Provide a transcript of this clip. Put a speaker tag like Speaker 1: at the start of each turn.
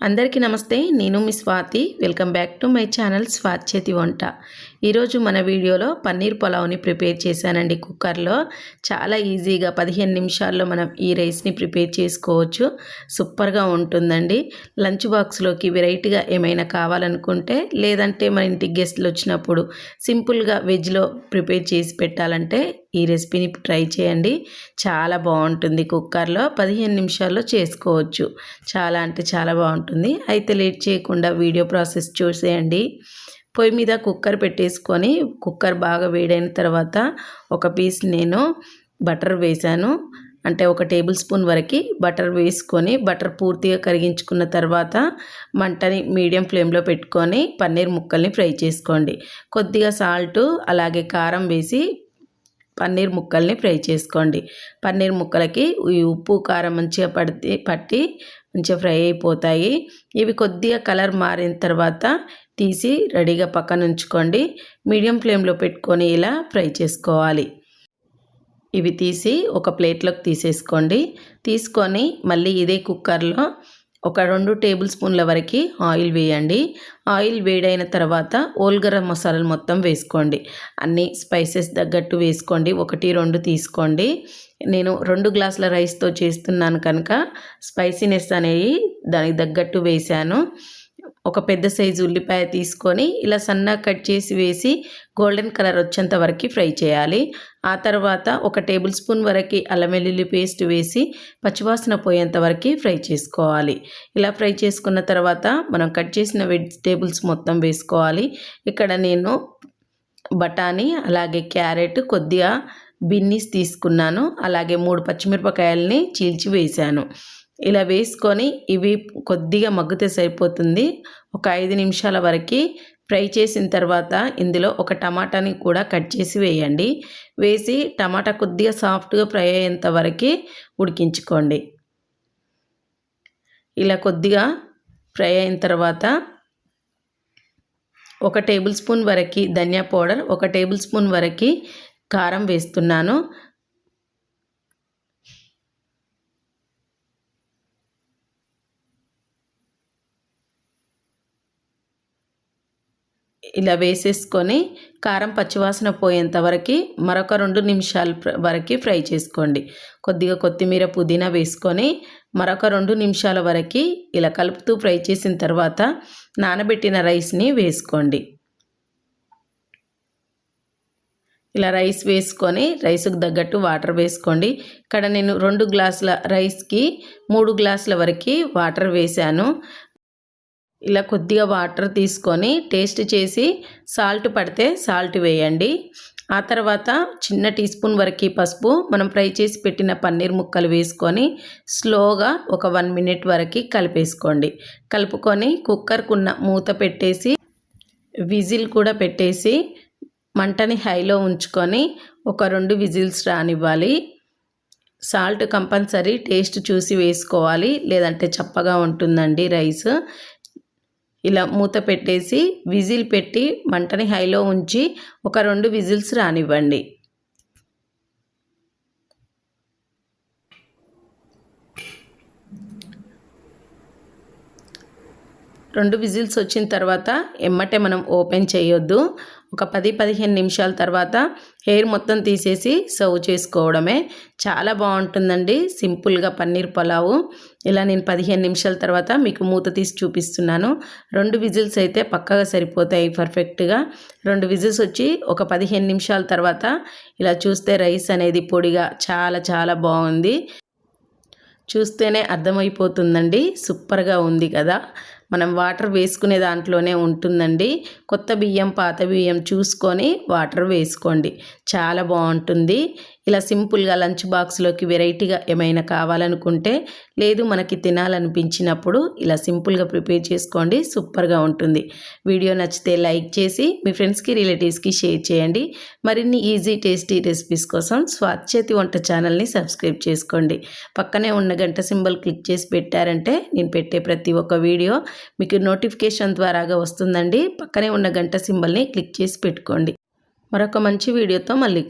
Speaker 1: అందరికీ నమస్తే నేను మీ Swathi. Welcome back to my channel Swathi చేతి వంట. ఈరోజు మన వీడియోలో పన్నీర్ పులావ్ని ప్రిపేర్ చేశానండి కుక్కర్లో. చాలా ఈజీగా పదిహేను నిమిషాల్లో మనం ఈ రైస్ని ప్రిపేర్ చేసుకోవచ్చు. సూపర్గా ఉంటుందండి. లంచ్ బాక్స్లోకి వెరైటీగా ఏమైనా కావాలనుకుంటే లేదంటే మన ఇంటికి గెస్ట్లు వచ్చినప్పుడు సింపుల్గా వెజ్లో ప్రిపేర్ చేసి పెట్టాలంటే ఈ రెసిపీని ట్రై చేయండి. చాలా బాగుంటుంది కుక్కర్లో. పదిహేను నిమిషాల్లో చేసుకోవచ్చు. చాలా అంటే చాలా బాగుంటుంది. అయితే లేట్ చేయకుండా వీడియో ప్రాసెస్ చూసేయండి. పొయ్యి మీద కుక్కర్ పెట్టేసుకొని కుక్కర్ బాగా వేడైన తర్వాత ఒక పీస్ నేను బటర్ వేశాను. అంటే ఒక టేబుల్ స్పూన్ వరకు బటర్ వేసుకొని బటర్ పూర్తిగా కరిగించుకున్న తర్వాత మంటని మీడియం ఫ్లేమ్లో పెట్టుకొని పన్నీర్ ముక్కల్ని ఫ్రై చేసుకోండి. కొద్దిగా సాల్ట్ అలాగే కారం వేసి పన్నీర్ ముక్కల్ని ఫ్రై చేసుకోండి. పన్నీర్ ముక్కలకి ఈ ఉప్పు కారం మంచిగా పడితే పట్టి మంచిగా ఫ్రై అయిపోతాయి. ఇవి కొద్దిగా కలర్ మారిన తర్వాత తీసి రెడీగా పక్కన ఉంచుకోండి. మీడియం ఫ్లేమ్లో పెట్టుకొని ఇలా ఫ్రై చేసుకోవాలి. ఇవి తీసి ఒక ప్లేట్లోకి తీసేసుకోండి. తీసుకొని మళ్ళీ ఇదే కుక్కర్లో ఒక రెండు టేబుల్ స్పూన్ల వరకు ఆయిల్ వేయండి. ఆయిల్ వేడైన తర్వాత ఓల్గరం మసాలాలు మొత్తం వేసుకోండి. అన్ని స్పైసెస్ తగ్గట్టు వేసుకోండి. ఒకటి రెండు తీసుకోండి. నేను రెండు గ్లాసుల రైస్తో చేస్తున్నాను కనుక స్పైసీనెస్ అనేవి దానికి తగ్గట్టు వేశాను. ఒక పెద్ద సైజు ఉల్లిపాయ తీసుకొని ఇలా సన్నగా కట్ చేసి వేసి గోల్డెన్ కలర్ వచ్చేంత వరకు ఫ్రై చేయాలి. ఆ తర్వాత ఒక టేబుల్ స్పూన్ వరకు అల్లం వెల్లుల్లి పేస్ట్ వేసి పచ్చివాసన పోయేంత వరకు ఫ్రై చేసుకోవాలి. ఇలా ఫ్రై చేసుకున్న తర్వాత మనం కట్ చేసిన వెజిటేబుల్స్ మొత్తం వేసుకోవాలి. ఇక్కడ నేను బఠానీ అలాగే క్యారెట్ కొద్దిగా బిన్నీస్ తీసుకున్నాను. అలాగే మూడు పచ్చిమిరపకాయలని చీల్చి వేశాను. ఇలా వేసుకొని ఇవి కొద్దిగా మగ్గితే సరిపోతుంది. ఒక ఐదు నిమిషాల వరకు ఫ్రై చేసిన తర్వాత ఇందులో ఒక టమాటాని కూడా కట్ చేసి వేయండి. వేసి టమాటా కొద్దిగా సాఫ్ట్గా ఫ్రై అయ్యేంత వరకు ఉడికించుకోండి. ఇలా కొద్దిగా ఫ్రై అయిన తర్వాత ఒక టేబుల్ స్పూన్ వరకు ధనియా పౌడర్ ఒక టేబుల్ స్పూన్ వరకు కారం వేస్తున్నాను. ఇలా వేసేసుకొని కారం పచ్చివాసన పోయేంత వరకు మరొక రెండు నిమిషాల వరకు ఫ్రై చేసుకోండి. కొద్దిగా కొత్తిమీర పుదీనా వేసుకొని మరొక రెండు నిమిషాల వరకు ఇలా కలుపుతూ ఫ్రై చేసిన తర్వాత నానబెట్టిన రైస్ని వేసుకోండి. ఇలా రైస్ వేసుకొని రైస్కు తగ్గట్టు వాటర్ వేసుకోండి. ఇక్కడ నేను రెండు గ్లాసుల రైస్కి మూడు గ్లాసుల వరకు వాటర్ వేశాను. ఇలా కొద్దిగా వాటర్ తీసుకొని టేస్ట్ చేసి సాల్ట్ పడితే సాల్ట్ వేయండి. ఆ తర్వాత చిన్న టీ స్పూన్ వరకు పసుపు మనం ఫ్రై చేసి పెట్టిన పన్నీర్ ముక్కలు వేసుకొని స్లోగా ఒక వన్ మినిట్ వరకు కలిపేసుకోండి. కలుపుకొని కుక్కర్కున్న మూత పెట్టేసి విజిల్ కూడా పెట్టేసి మంటని హైలో ఉంచుకొని ఒక రెండు విజిల్స్ రానివ్వాలి. సాల్ట్ కంపల్సరీ టేస్ట్ చూసి వేసుకోవాలి. లేదంటే చప్పగా ఉంటుందండి రైస్. ఇలా మూత పెట్టేసి విజిల్ పెట్టి మంటని హైలో ఉంచి ఒక రెండు విజిల్స్ రానివ్వండి. రెండు విజిల్స్ వచ్చిన తర్వాత ఎమ్మటే మనం ఓపెన్ చేయొద్దు. ఒక పది పదిహేను నిమిషాల తర్వాత హెయిర్ మొత్తం తీసేసి సర్వ్ చేసుకోవడమే. చాలా బాగుంటుందండి. సింపుల్గా పన్నీర్ పలావు. ఇలా నేను పదిహేను నిమిషాల తర్వాత మీకు మూత తీసి చూపిస్తున్నాను. రెండు విజిల్స్ అయితే పక్కగా సరిపోతాయి పర్ఫెక్ట్గా. రెండు విజిల్స్ వచ్చి ఒక పదిహేను నిమిషాల తర్వాత ఇలా చూస్తే రైస్ అనేది పొడిగా చాలా చాలా బాగుంది. చూస్తేనే అర్థమైపోతుందండి. సూపర్గా ఉంది కదా. మనం వాటర్ వేసుకునే దాంట్లోనే ఉంటుందండి. కొత్త బియ్యం పాత బియ్యం చూసుకొని వాటర్ వేసుకోండి. చాలా బాగుంటుంది. ఇలా సింపుల్గా లంచ్ బాక్స్లోకి వెరైటీగా ఏమైనా కావాలనుకుంటే లేదు మనకి తినాలనిపించినప్పుడు ఇలా సింపుల్గా ప్రిపేర్ చేసుకోండి సూపర్గా ఉంటుంది. వీడియో నచ్చితే లైక్ చేసి మీ ఫ్రెండ్స్కి రిలేటివ్స్కి షేర్ చేయండి. మరిన్ని ఈజీ టేస్టీ రెసిపీస్ కోసం స్వాచేతి వంట ఛానల్ని సబ్స్క్రైబ్ చేసుకోండి. పక్కనే ఉన్న గంట సింబల్ క్లిక్ చేసి పెట్టారంటే నేను పెట్టే ప్రతి ఒక్క వీడియో మీకు నోటిఫికేషన్ ద్వారాగా వస్తుందండి. పక్కనే ఉన్న గంట సింబల్ని క్లిక్ చేసి పెట్టుకోండి. మరొక మంచి వీడియోతో మళ్ళీ